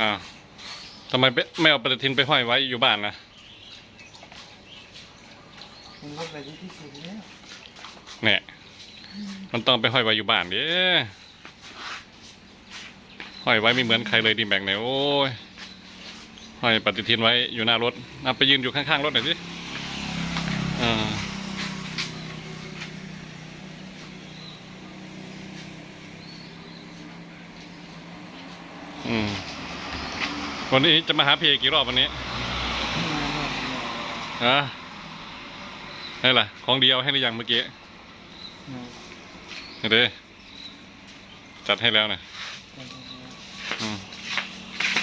อ้าวทำไมไม่ไม่เอาปฏิทินไปห้อยไว้อยู่บ้านนะมันก็ไปที่ที่สุดแล้วเนี่ย มันต้องไปห้อยไว้อยู่บ้านเด้ห้อยไว้ไม่เหมือนใครเลยดีแบกเนี่ยโอ้ยห้อยปฏิทินไว้อยู่หน้ารถเอาไปยืนอยู่ข้างๆรถหน่อยสิอ่าอืม วันนี้จะมาหาพี่เอกกี่รอบวันนี้ฮะนี่แหละของเดียวให้หรือยังเมื่อกี้นี่เด้จัดให้แล้วนะอืม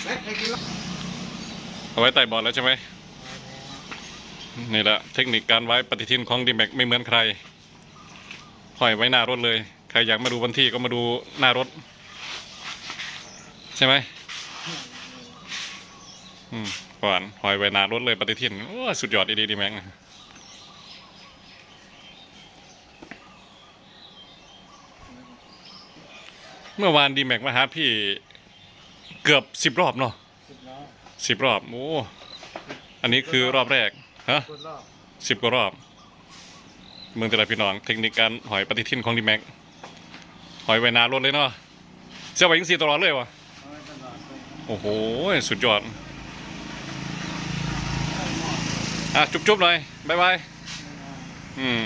แม็กไปกินเหล้าเอาไว้ใต้เบอดแล้วใช่ไหมนี่แหละเทคนิคการไว้ปฏิทินของดีแม็กไม่เหมือนใครห้อยไว้หน้ารถเลย ใครอยากมาดูวันที่ก็มาดูหน้ารถ ใช่ไหม อืมก่อนห้อยไว้หน้ารถเลยปฏิทินโอ้สุดยอดดีดีแม็กเมื่อวานดีแม็กมาหาพี่เกือบสิบรอบเนาะสิบล้อสิบรอบโอ้อันนี้คือรอบแรกฮะกดรอบสิบกว่ารอบ เมืองแต่ละพี่น้อง เทคนิคการหอยปฏิทินของดีแม็กหอยไว้นานรถเลยเนาะเสียไว้ยังสีตลอดเลยวะเอาไว้ตลอดเลยโอ้โห สุดยอด อะ จุ๊บๆหน่อยบ๊ายบาย อืม